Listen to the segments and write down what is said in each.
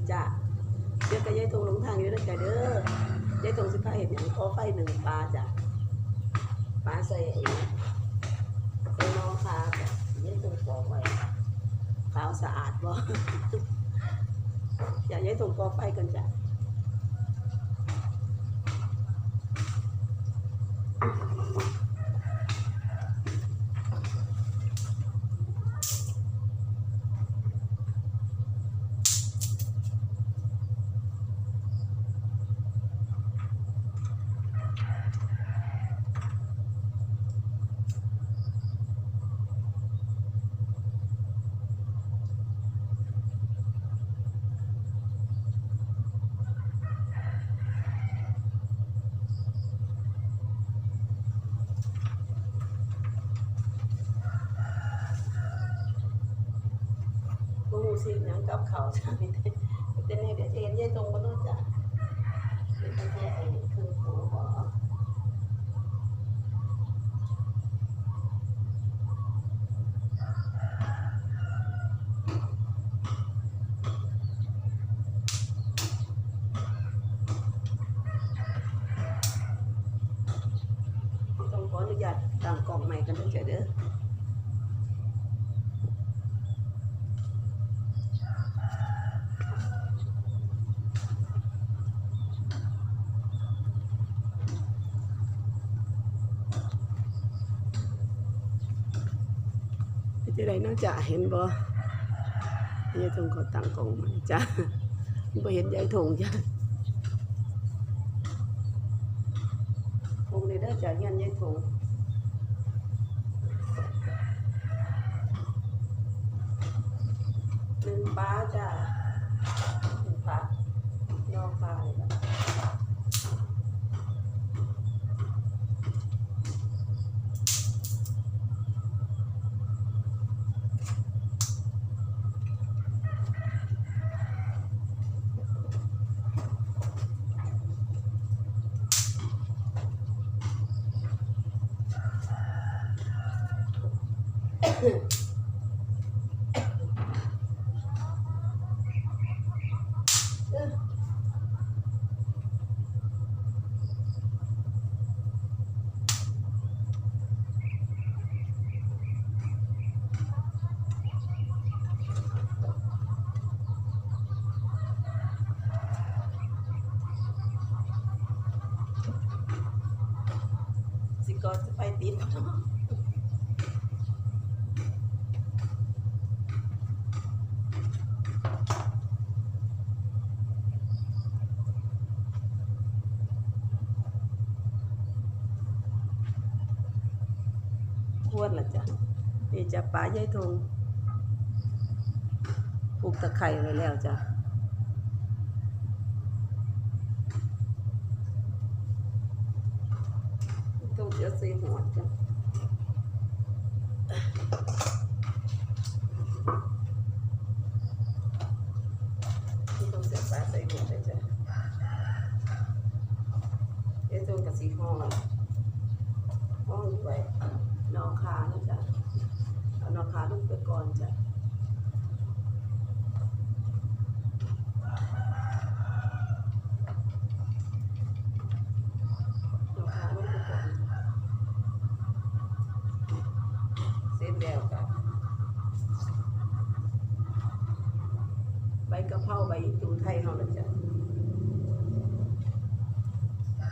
นี่จ้ะเดี๋ยวก็ยายทงลงทางอยู่แล้วจ้เด้อยายทงสิพาเห็นอย่างขอไฟหนึ่งปลาจ้ะปลาใส่ไอ้ใส่หม้อคาจ้ะยายทงปอกไว้ขาวสะอาดบ่อย่ายายทงปอกไฟกันจ้ะ บ่ฮู้สิหยังกับเขาวจ้ะมีแต่แต่เนี่ยเดี๋ยวจะเห็นยายตรงบ่รู้จ้ะเป็นตั้งแต่ไอ้คือหัวบ่ต้องขออนุญาตตั้งกล้องใหม่กันด้วยจ้ะเด้อ จังไดเนาะจ้ะเห็นบ่ยายทงเขาตั้งกล้องมาจ้ะบ่เห็นยายทงจ้ะทงเลยเด้อจ้ะเฮียนยายทงหนึ่งปลาจ้ะหนึ่งปลานอกปลาเลยจ้ะ เออสิ กอจะไปติดละจ้ะนี่จะปลายายทงปลูกตะไคร้ไว้แล้วจ้ะต้องเสียสีหัวจ้ะนี่ต้องเสียปใส่หัวเลยจ้ะยายทงกับสีห้องห้องไว้ นองขานะจ๊ะเอานอขาลูกไปก่อนจ้ะนอขาลูกไปก่อนเสร็จแล้วจ้ะใบกะเพราใบจูไทยเขานะจ๊ะ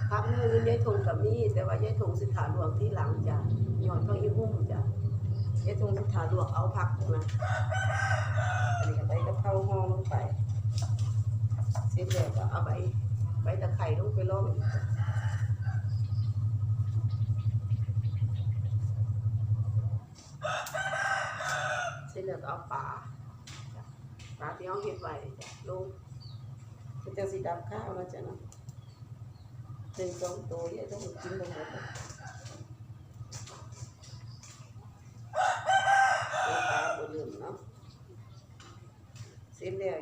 พักมือยายทงกับมีแต่ว่ายายทงสิขาหลวงที่หลังจ้ะย้อนเขาอีหุ่มจ้ะยายทงสิขาหลวงเอาพักนะอันนี้ก็ใบกะเพราห่อลงไปเสร็จแล้วก็เอาใบใบตะไคร้ลงไปร่องอีกเสร็จแล้วก็เอาปลาปลาที่เขาเฮ็ดไว้จ้ะลงเป็นจังสีดำข้าวแล้วจ้ะเนาะ หนึ่งสองตัวเนี่ยต้องกินลงหมดเลยตัวปลาบนลืมเนาะเสร็จแล้ว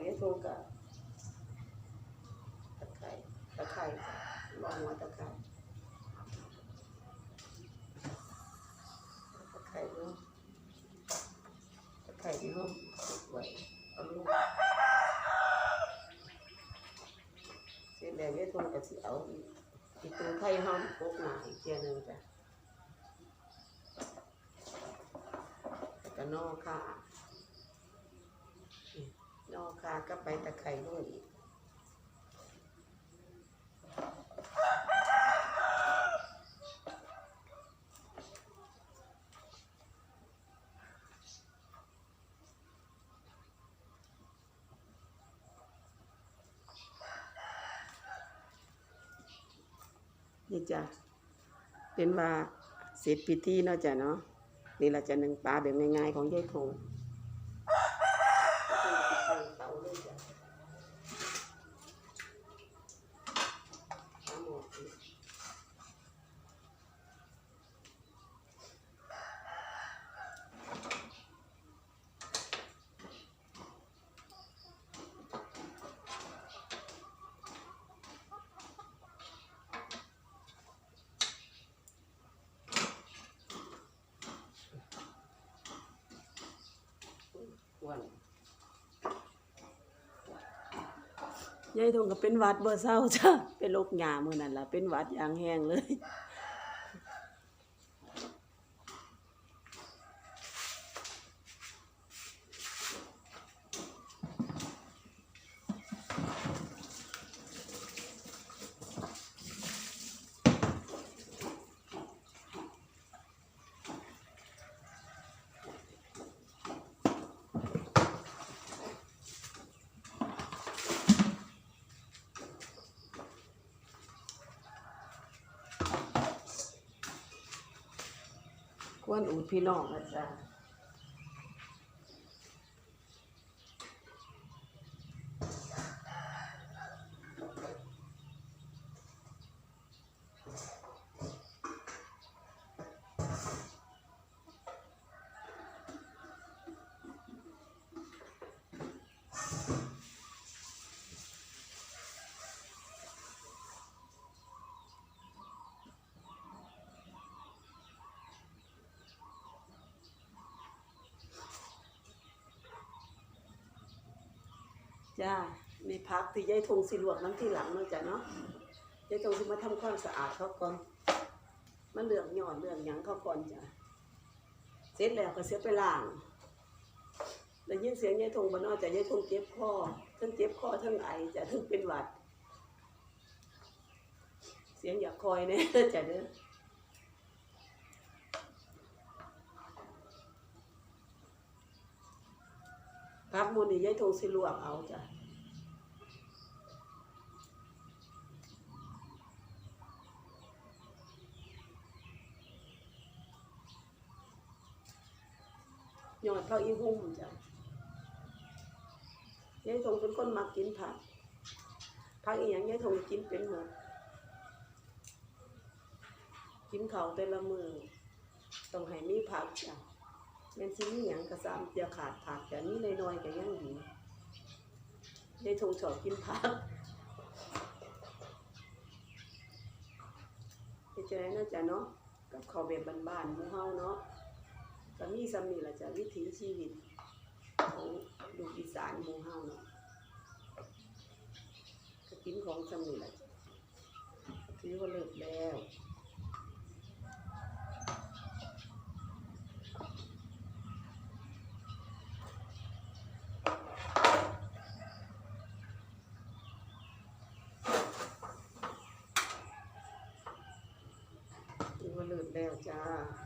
เนี่ยโทรกับตะไคร้ตะไคร้ลองหัวตะไคร้ตะไคร้เนาะตะไคร้ที่ห้องไว้เอาลูกสิเอาอีกอีตัวไทยเฮาปกหนาอีกเทียนึงจ้ะก็นอค่ะนอค่ะก็ไปตะไคร้ลงอีก นี่จ้ะเป็นว่าเสร็จพิธีเนาะจ้ะเนาะนี่เราจะหนึ่งปลาแบบง่ายๆของยายคงเตาเลยจ้ะปลาหมออีกอ้วน ยายทงก็เป็นหวัดบ่เศร้าจ้ะเป็นโรคหยามือนั่นล่ะเป็นหวัดอย่างแห้งเลย วนอูดพี่น้องนะจ๊ะ จ้ามีพักที่ยายทงสิลวกน้ำที่หลังเนาะจ้ะเนาะยายทงสิมาทำความสะอาดเขาก่อนมันเหลืองหย่อนเหลืองหยังเขาก่อนจ้ะเสร็จแล้วก็เสียไปล้างได้ยินเสียงยายทงบ่เนอกจากยายทงเจ็บคอทั้งเจ็บคอทั้งไอจ้ะทั้งเป็นหวัด เสียงอยากคอยแน่จ้ะเด้อ พักมูนี่ยายทงสิลวกเอาจ้ะยอดเขาอีหุ่มจ้ะยายทงเป็นคนมักกินผักผักอีหยังยายทงกินเป็นหมดกินเขาแต่ละมือต้องให้มีผักจ้ะ แม่นสิมีหยังกระซามจะขาดผักจ้ะนี่น้อยๆก็ยังดียายทงชอบกินผักไปเจอน่าจะเนาะกับข้าวแบบบ้านๆหมู่เฮาเนาะก็มีสำนีละจ้ะวิถีชีวิตของลูกอีสานหมู่เฮาเนาะก็กินของสำนีละจ้ะถือว่าเลิกแล้วถือ ว่า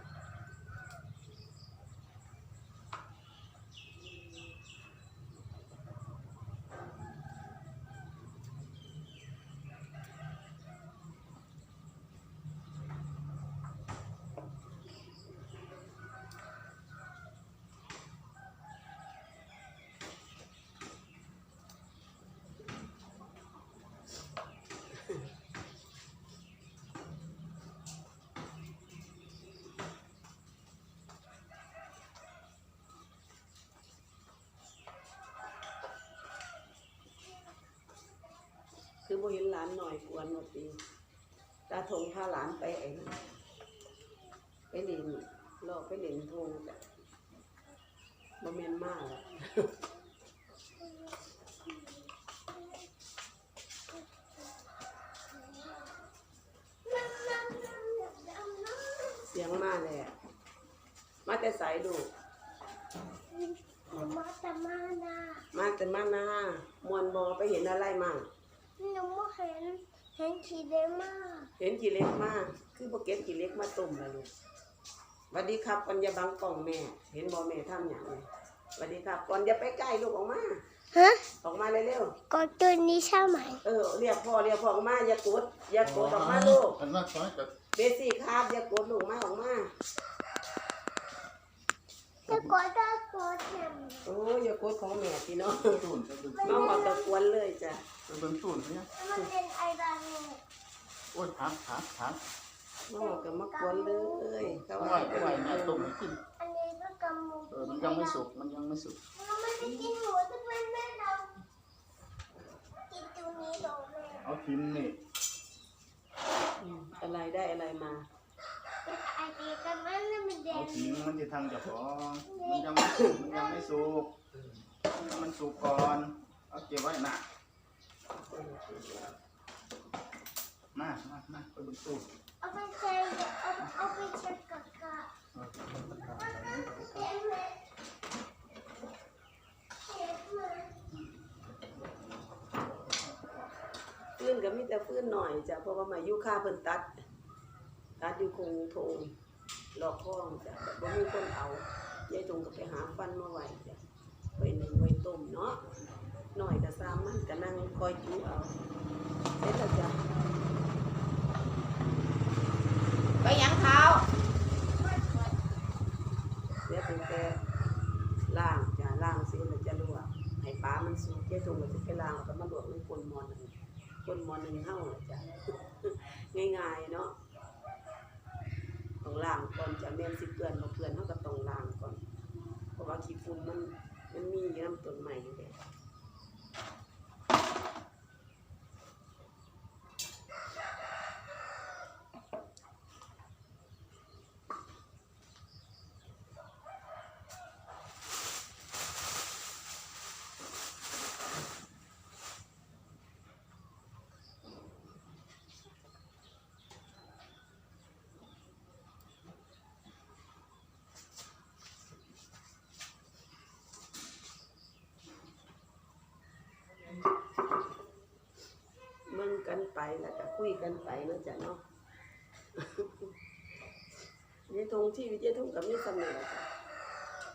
บ่เห็นหลานหน่อยกวนหมดปีตาทงพาหลานไปเองไปเล่นลอกไปเล่นทงจ้ะบะเมียนมากละเสียงมากเลยมาแต่สายดูมาแต่มานามาแต่มานา มวนบอไปเห็นอะไรมา หนูไม่เห็น เห็นขีเดมาเห็นกี่เล็กมาก คือโบเก็ตกี่เล็กมาต้มละลูกสวัสดีครับก่อนอย่าบังกล่องแม่ เห็นบอแม่ทำอย่างไรสวัสดีครับก่อนอย่าไปใกล้ลูกออกมา ฮะออกมาเร็วกดตัวนี้ใช่ไหมๆเออ เรียกพ่อเรียกพ่อออกมา อย่ากด อย่ากดออกมาลูก อันนั้นซอยกับเบซี่ครับอย่ากดลูกมาออกมา จะกดได้กดแหมโอ้ยอย่ากดของแม่พี่น้อง ตูนจะเป็นน้องมาตะกวนเลยจ้ะ จะเป็นตูนเนี่ยมันเป็นไอรอนเนี่ยโอ้ยพักพักพักน้องก็มากวนเลยเขาเอาว่าไว้เอาไว้เนี่ยต้มให้กินอันนี้ก็กำมือเออมันยังไม่สุกมันยังไม่สุกมันไม่ได้กินหมูจะเป็นแม่เรากินตัวนี้โดนแม่เอาทิ้งนี่อืมอะไรได้อะไรมาไอเดียกันมันน่ะมันแดเอางทิ้งมันจะทางเจ้าของมันยังไม่สุกมันยังไม่สุกให้มันสุกก่อนเอาเก็บไว้น่ะ มามามาไปบนตู้เอาไปใช้เอาเอาไปเช็ดกับกะเออเช็ดเลยเช็ดเลยฟื้นก็มีแต่ฟื้นหน่อยจ้ะเพราะว่ามายุค่าเพิ่นตัด ตัดอยู่คงโทงหลอกข้องจ้ะบ่มีคนเอายายตรงก็ไปหาฟันมาไว้จ้ะไว้หนึ่งไว้ต้มเนาะ หน่อยก็ซ้ำมันก็นั่งคอยจูเอาเสร็จแล้วจ้ะไปหยังเขาเดี๋ยวเป็นแต่ล่างจ้ะล่างเสร็จแล้วจะลวกให้ปลามันสุกยายตรงก็จะไปล้างแล้วก็มาลวกในกลนหมอนหนึ่งกลนหมอนหนึ่งเท่าน่ะจ้ะง่ายๆเนาะต้องล้างก่อนจะแม่นสิเปื่อนบ่เปื่อนเฮาก็ต้องล้างก่อน เพราะว่าขี้ฝุ่นมันมันมีอยู่น้ำต้นไม้อยู่แล้วเบิ่งกัน ไปแล้วก็คุยกันไปเนาะจ้ะเนาะยายทงชีวิตยายทงก็มีเสน่ห์จ้ะ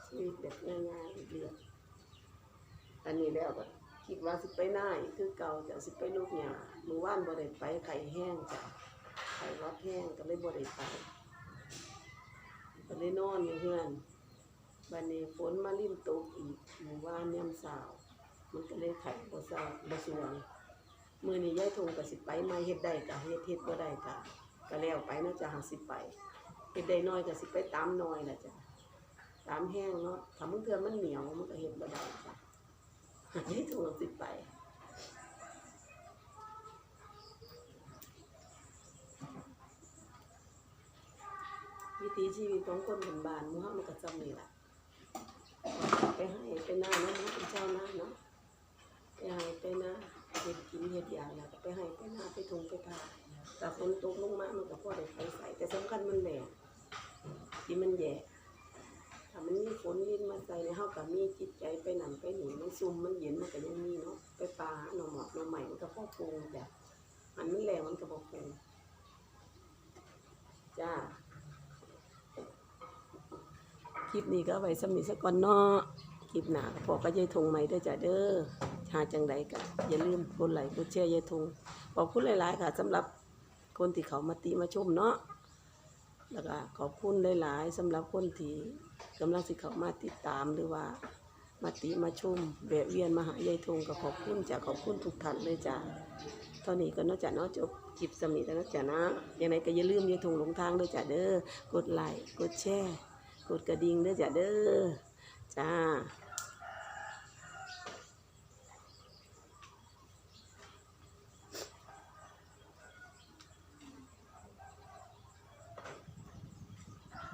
ชีวิตแบบง่ายๆเรียบอันนี้แล้วก็คิดว่าสิไปหน้าคือเก่าจะสิไปลูกหยาเมื่อว่านบ่ได้ไปไข่แห้งจ้ะไข่วัดแห้งก็เลยบ่ได้ไปก็เลยนอนอยู่เฮือนบัดนี้ฝนมาลิ่มตกอีกมื่อวานยามเช้ามันก็เลยไข่บ่เช้าบ่สวง มือนี้ยายทงก็สิไปไมาเฮ็ดได้ก็เฮ็ดเฮ็ดบ่ได้ก็ก็แล้วไปเนาะจ้ะหาสิไปเฮ็ดได้น้อยก็สิไปตามน้อยล่ะจ้ะตามแห้งเนาะถ้ามึงเทื่อมันเหนียวมันก็เฮ็ดบ่ได้จ้ะยายทงก็สิไปวิถีชีวิตของคนบ้านๆหมู่เฮามันก็จำนี่แหละไปให้ไปหน้าเนาะเป็นเจ้าหน้าเนาะไปให้ไปหนะ เห็ดกินเห็ดอยางแล้วก็ไปให้ไปหน้าไปทงไปพาแต่ฝนตกลงมามันก็พอได้ไปใส่แต่สำคัญมันแหลกที่มันแย่ถ้ามันมีฝนลินมาใส่ในเฮาก็มีจิตใจไปหนั่นไปหนีมันซุ่มมันเย็นมันก็ยังมีเนาะไปปลาหน่อหมอกหน่อใหม่มันก็พอปรุงจ้ะอันมันแหลมันก็บ่ปรุงจ้าคลิปนี้ก็ไว้สำนิสก่อนเนาะคลิปหนาก็พอก็ยายทงใหม่ด้วยจ้ะเด้อ หาจังใดก็อย่าลืมกดไลค์กดแชร์ยายทงขอบคุณหลาย ๆ ค่ะสำหรับคนที่เขามาติมาชมเนาะแล้วก็ขอบคุณหลาย ๆสำหรับคนที่กำลังสิเขามาติดตามหรือว่า มาติมาชมแวะเวียนมาหายายทงก็ขอบคุณจ้ะขอบคุณทุกท่านเลยจ้ะตอนนี้ก็นอกจากเนาะจบคลิปสำนิทแล้วนะจ้ะนะยังไงก็อย่าลืมยายทงหลงทางด้วยจ้ะเด้อกดไลค์กดแชร์กดกระดิ่งด้วยจ้ะเด้อจ้า